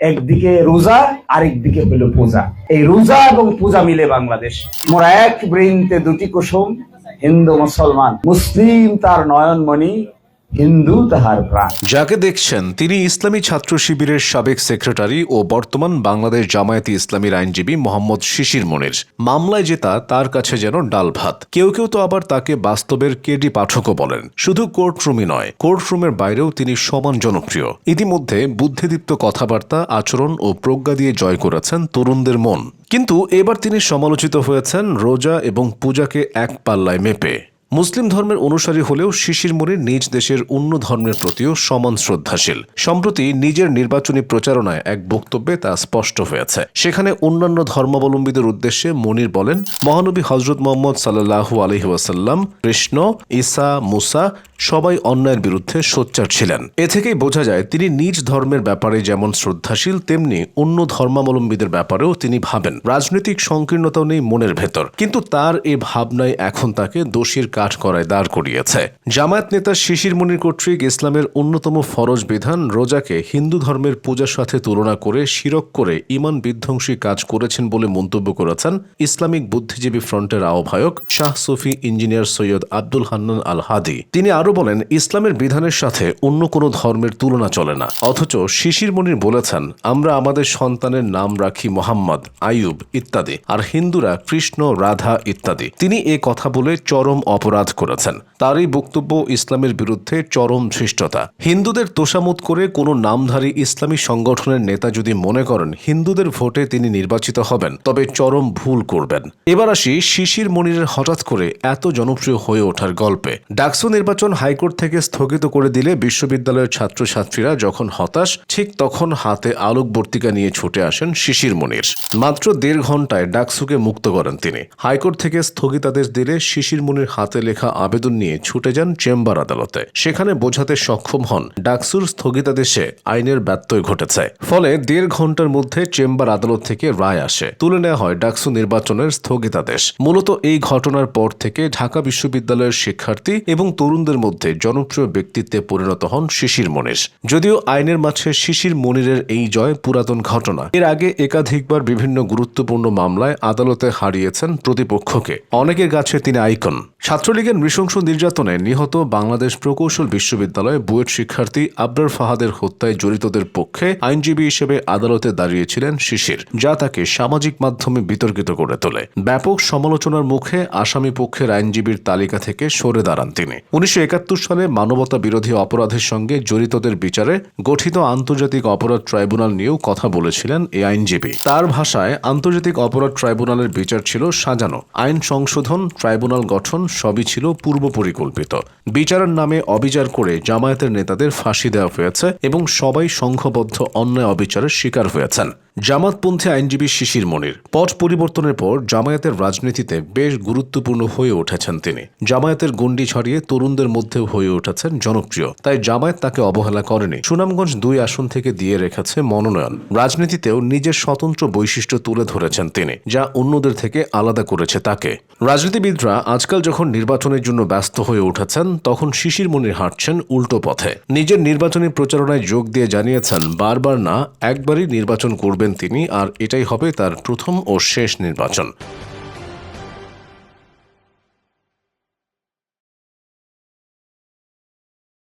একদিকে রোজা, আরেকদিকে হলো পূজা। এই রোজা এবং পূজা মিলে বাংলাদেশ। মোরা এক বৃন্তে দুটি কুসুম, হিন্দু, মুসলমান। মুসলিম তার নয়নমণি হিন্দু তাহার প্রাণ। যাকে দেখছেন, তিনি ইসলামী ছাত্র শিবিরের সাবেক সেক্রেটারি ও বর্তমান বাংলাদেশ জামায়াতি ইসলামীর আইনজীবী মোহাম্মদ শিশির মনির। মামলায় জেতা তার কাছে যেন ডাল ভাত। কেউ কেউ তো আবার তাকে বাস্তবের কেডি পাঠকও বলেন। শুধু কোর্টরুমই নয়, কোর্টরুমের বাইরেও তিনি সমান জনপ্রিয়। ইতিমধ্যে বুদ্ধিদীপ্ত কথাবার্তা, আচরণ ও প্রজ্ঞা দিয়ে জয় করেছেন তরুণদের মন। কিন্তু এবার তিনি সমালোচিত হয়েছেন রোজা এবং পূজাকে এক পাল্লায় মেপে। মুসলিম ধর্মের অনুসারী হলেও শিশির মনে নিজ দেশের অন্য ধর্মের প্রতিও সমান শ্রদ্ধাশীল। সম্প্রতি নিজের নির্বাচনী প্রচারণায় এক বক্তব্যে তা স্পষ্ট হয়েছে। সেখানে অন্যান্য ধর্মাবলম্বীদের উদ্দেশ্যে মনির বলেন, মহানবী হজরত মোহাম্মদ সাল্লাহু আলহিউসাল্লাম কৃষ্ণ, ঈসা, মুসা সবাই অন্যায়ের বিরুদ্ধে সোচ্চার ছিলেন। এ থেকেই বোঝা যায়, তিনি নিজ ধর্মের ব্যাপারে যেমন শ্রদ্ধাশীল, তেমনি অন্য ধর্মাবলম্বীদের ব্যাপারেও তিনি ভাবেন। রাজনৈতিক সংকীর্ণতাও নেই মনের ভেতর। কিন্তু তার এ ভাবনাই এখন তাকে দোষীর কাঠ করায় দাঁড় করিয়েছে। জামায়াত নেতা শিশির মনির কর্তৃক ইসলামের অন্যতম ফরজ বিধান রোজাকে হিন্দু ধর্মের পূজার সাথে তুলনা করে শিরক করে ইমান বিধ্বংসী কাজ করেছেন বলে মন্তব্য করেছেন ইসলামিক বুদ্ধিজীবী ফ্রন্টের আহ্বায়ক শাহ সুফি ইঞ্জিনিয়ার সৈয়দ আব্দুল হান্নান আল হাদি তিনি আরও বলেন, ইসলামের বিধানের সাথে অন্য কোনো ধর্মের তুলনা চলে না। অথচ শিশির মনির বলেছেন, আমরা আমাদের সন্তানের নাম রাখি মোহাম্মদ আয়ুব ইত্যাদি, আর হিন্দুরা কৃষ্ণ, রাধা ইত্যাদি। তিনি এ কথা বলে চরম অপরাধ করেছেন। তার এই বক্তব্য ইসলামের বিরুদ্ধে চরম ধৃষ্টতা। হিন্দুদের তোষামত করে কোনো নামধারী ইসলামী সংগঠনের নেতা যদি মনে করেন, হিন্দুদের ভোটে তিনি নির্বাচিত হবেন, তবে চরম ভুল করবেন। এবার আসি শিশির মনিরের হঠাৎ করে এত জনপ্রিয় হয়ে ওঠার গল্পে। ডাকসু নির্বাচন হাইকোর্ট থেকে স্থগিত করে দিলে বিশ্ববিদ্যালয়ের ছাত্রছাত্রীরা যখন হতাশ, ঠিক তখন হাতে আলোকবর্তিকা নিয়ে ছুটে আসেন শিশির মনির। মাত্র দেড় ঘন্টায় ডাকসুকে মুক্ত করেন তিনি। হাইকোর্ট থেকে স্থগিতাদেশ দিলে শিশির মনির হাতে লেখা আবেদন নিয়ে ছুটে যান চেম্বার আদালতে। সেখানে বোঝাতে সক্ষম হন, ডাকসুর স্থগিতাদেশে আইনের ব্যত্যয় ঘটেছে। ফলে দেড় ঘণ্টার মধ্যে চেম্বার আদালত থেকে রায় আসে। তুলে নেওয়া হয় ডাকসু নির্বাচনের স্থগিতাদেশ। মূলত এই ঘটনার পর থেকে ঢাকা বিশ্ববিদ্যালয়ের শিক্ষার্থী এবং তরুণদের মধ্যে জনপ্রিয় ব্যক্তিত্বে পরিণত হন শিশির মনির। যদিও আইনের মাঝে শিশির মনিরের এই জয় পুরাতন ঘটনা। এর আগে একাধিকবার বিভিন্ন গুরুত্বপূর্ণ মামলায় আদালতে হারিয়েছেন প্রতিপক্ষকে। অনেকের কাছে তিনি আইকন। ছাত্রলীগের নৃশংস নির্যাতনে নিহত বাংলাদেশ প্রকৌশল বিশ্ববিদ্যালয়ে বুয়েট শিক্ষার্থী আবরার ফাহাদের হত্যায় জড়িতদের পক্ষে আইনজীবী হিসেবে আদালতে দাঁড়িয়েছিলেন শিশির, যা তাকে সামাজিক মাধ্যমে বিতর্কিত করে তোলে। ব্যাপক সমালোচনার মুখে আসামি পক্ষের আইনজীবীর তালিকা থেকে সরে দাঁড়ান তিনি। উনিশশো একাত্তর সালে মানবতা বিরোধী অপরাধের সঙ্গে জড়িতদের বিচারে গঠিত আন্তর্জাতিক অপরাধ ট্রাইব্যুনাল নিয়েও কথা বলেছিলেন এই আইনজীবী। তার ভাষায় আন্তর্জাতিক অপরাধ ট্রাইব্যুনালের বিচার ছিল সাজানো। আইন সংশোধন, ট্রাইব্যুনাল গঠন সবই ছিল পূর্ব পরিকল্পিত। বিচারের নামে অবিচার করে জামায়াতের নেতাদের ফাঁসি দেওয়া হয়েছে এবং সবাই সংঘবদ্ধ অন্যায় অবিচারের শিকার হয়েছেন। জামাতপন্থী আইনজীবী শিশির মনির। পট পরিবর্তনের পর জামায়াতের রাজনীতিতে বেশ গুরুত্বপূর্ণ হয়ে উঠেছেন তিনি। জামায়াতের গণ্ডি ছড়িয়ে তরুণদের মধ্যেও হয়ে উঠেছেন জনপ্রিয়। তাই জামায়াত তাকে অবহেলা করেনি। সুনামগঞ্জ দুই আসন থেকে দিয়ে রেখেছে মনোনয়ন। রাজনীতিতেও নিজের স্বতন্ত্র বৈশিষ্ট্য তুলে ধরেছেন তিনি, যা অন্যদের থেকে আলাদা করেছে তাকে। রাজনীতিবিদরা আজকাল যখন নির্বাচনের জন্য ব্যস্ত হয়ে উঠেছেন, তখন শিশির মনির হাঁটছেন উল্টো পথে। নিজের নির্বাচনী প্রচারণায় যোগ দিয়ে জানিয়েছেন, বারবার না, একবারই নির্বাচন করবেন তিনি আর এটাই হবে তার প্রথম ও শেষ নির্বাচন।